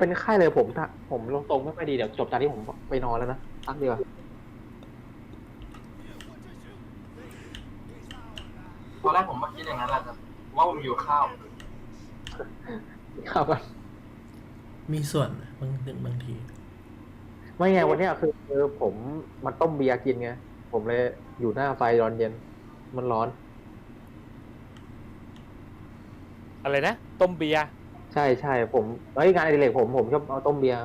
เป็นไข้เลยผมถ้าผมลงตรงไม่ค่อยดีเดี๋ยวจบจากที่ผมไปนอนแล้วนะพักดีกว่าตอนแรกผมก็คิดอย่างนั้นแหละแต่ว่าผมอยู่ข้าวครับมีส่วนบางหนึ่งบางที ไม่ไงวันเนี้ยคือคือผมมันต้มเบียร์กินไงผมเลยอยู่หน้าไฟร้อนเย็น มันร้อน อะไรนะ ต้มเบียร์ ใช่ใช่ผมเอ้ยงานอดิเรกผมผมชอบเอาต้มเบียร์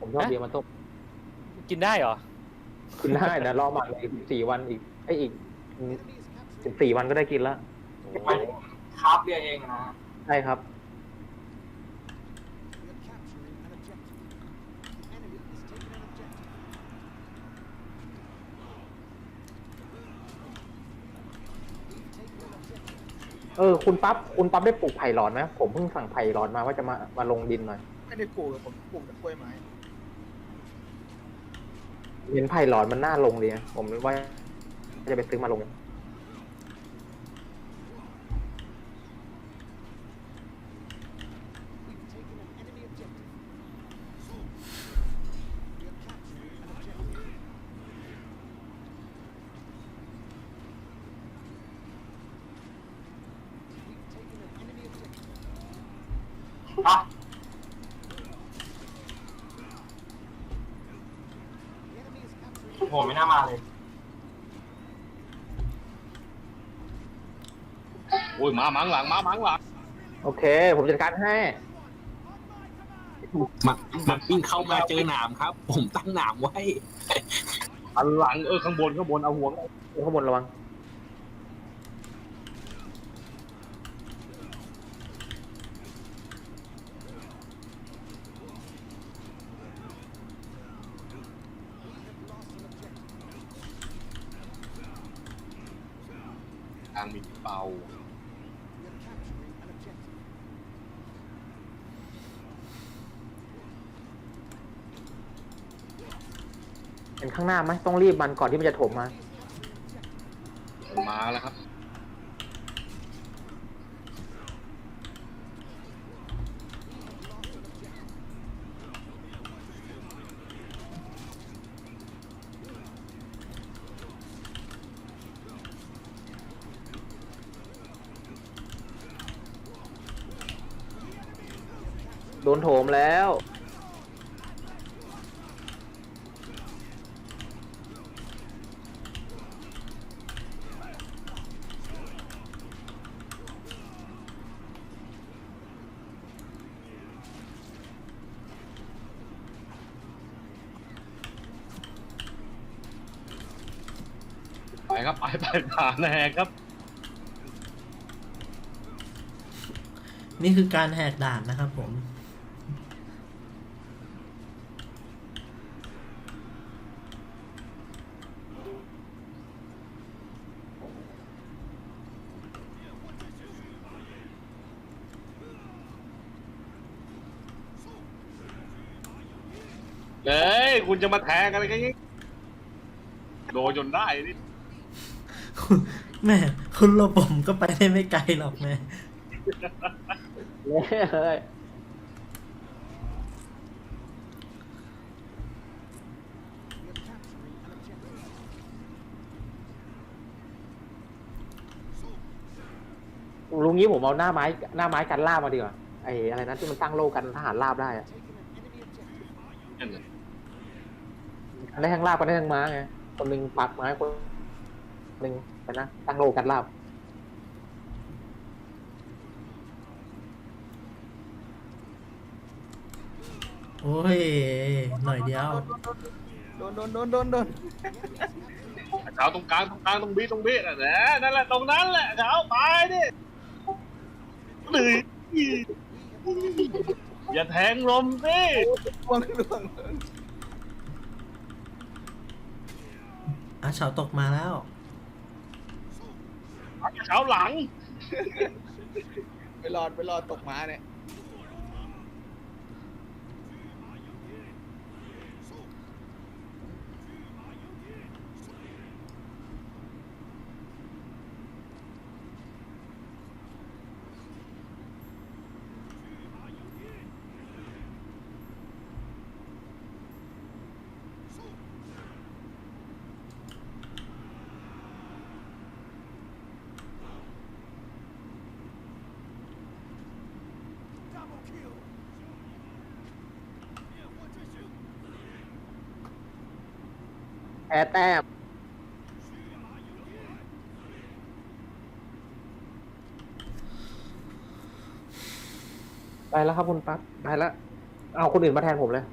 ผมชอบฮะ เบียร์มาต้มกินได้เหรอ กินได้นะรอหมักอีกสี่วันอีกไอยอีกสิบสี่วันก็ได้กินแล้วไปถึงคราฟเบียร์เองนะฮะใช่ครับ เออคุณปั๊บคุณปั๊บได้ปลูกไผ่หลอนไหมผมเพิ่งสั่งไผ่หลอนมาว่าจะมามาลงดินหน่อยไม่ได้ปลูกเลยผมปลูกแต่กล้วยไม้เห็นไผ่หลอนมันน่าลงดีนะผมว่าจะไปซื้อมาลง อะโหไม่น่ามาเลย โอ้ยมาหมังหลังมาหมังหลังโอเค ผมจัดการให้ มันมันวิ่งเข้ามาเจอหนามครับ ผมตั้งหนามไว้ อันหลังเออข้างบนข้างบนเอาหัว ข้างบนระวัง ทางมีเป่าเห็นข้างหน้าไหมต้องรีบมันก่อนที่มันจะถมมามาแล้วครับ โดนโถมแล้ว ไปครับไปไปผ่านแหกครับ นี่คือการแหกด่านนะครับผม เอ้ยคุณจะมาแทงอะไรกันงี้โดนจนได้นี่แม่คุณหลบผมก็ไปได้ไม่ไกลหรอกแม่เฮ้ยลุงนี้ผมเอาหน้าไม้หน้าไม้กันลาบมาดีกว่าไอ้อะไรนะที่มันตั้งโล่กันทหารลาบได้อะนั่นเลย ได้ทั้งลาบก็ได้ทั้งม้าไง คนหนึ่งปักไม้คนหนึ่งไปนะตั้งโล่กันลาบโอ้ย หน่อยเดียว โดนโดนโดนโดนโดนเช้าตรงกลางตรงกลางตรงบีตรงบีนั่นแหละนั่นแหละตรงนั้นแหละเช้าไปดิหรืออย่าแทงลมสิล่วงล่วง อาเฉาตกมาแล้ว เช้าหลัง ไปรอดไปรอดตกม้าเนี่ย แพ้แต้มได้แล้วครับคุณปั๊บได้แล้วเอาคนอื่นมาแทนผมเลย